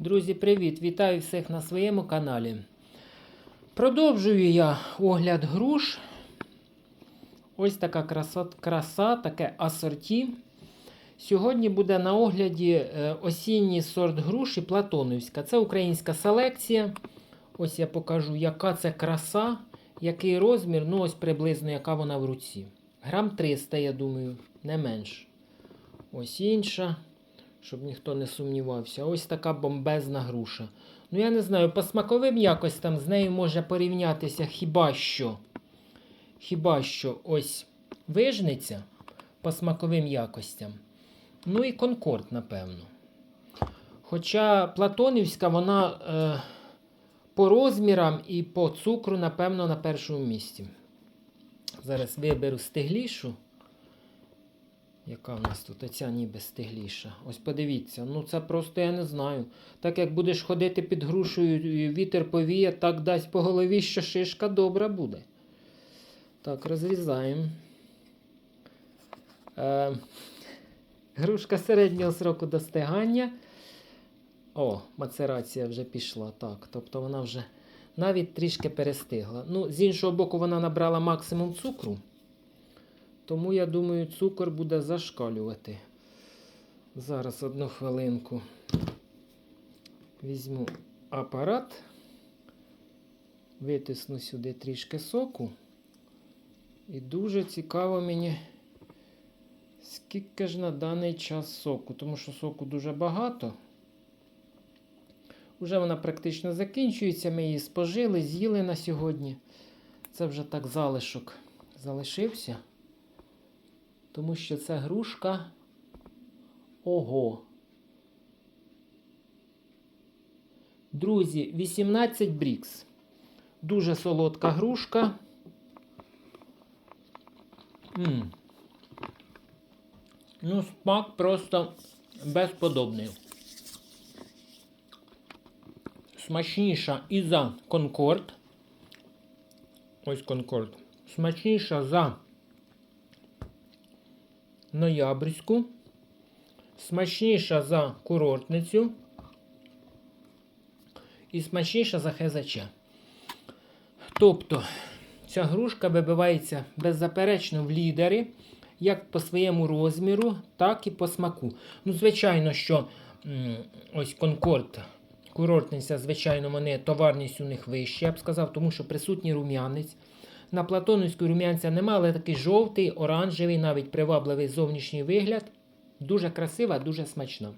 Друзі, привіт! Вітаю всіх на своєму каналі. Продовжую я огляд груш. Ось така краса, краса таке асорті. Сьогодні буде на огляді е, осінній сорт груші Платонівська. Це українська селекція. Ось я покажу, яка це краса, який розмір, ну ось приблизно яка вона в руці. Грам 300, я думаю, не менш. Ось інша, щоб ніхто не сумнівався. Ось така бомбезна груша. Ну, я не знаю, по смаковим якостям з нею може порівнятися хіба що. Хіба що ось вижниця по смаковим якостям. Ну і конкорд, напевно. Хоча Платонівська, вона е, по розмірам і по цукру, напевно, на першому місці. Зараз виберу стиглішу. Яка в нас тут? Оця ніби стигліша. Ось подивіться. Ну це просто я не знаю. Так як будеш ходити під грушею, вітер повіє, так дасть по голові, що шишка добра буде. Так, розрізаємо. Е, грушка середнього сроку достигання. О, мацерація вже пішла. Так, тобто вона вже навіть трішки перестигла. Ну, з іншого боку, вона набрала максимум цукру. Тому, я думаю, цукор буде зашкалювати. Зараз одну хвилинку візьму апарат, витисну сюди трішки соку. І дуже цікаво мені, скільки ж на даний час соку, тому що соку дуже багато. Уже вона практично закінчується. Ми її спожили, з'їли на сьогодні. Це вже так залишок залишився. Тому що це грушка. Ого. Друзі, 18 брікс. Дуже солодка грушка. М. Ну, смак просто безподобний. Смачніша і за Конкорд. Ось Конкорд. Смачніша за ноябрьську, смачніша за курортницю і смачніша за хезача. Тобто ця грушка вибивається беззаперечно в лідери, як по своєму розміру, так і по смаку. Ну, звичайно, що ось Конкорд, курортниця, звичайно, вони товарність у них вища, я б сказав, тому що присутній рум'янець. На платонівську рум'янця нема, але такий жовтий, оранжевий, навіть привабливий зовнішній вигляд. Дуже красива, дуже смачна.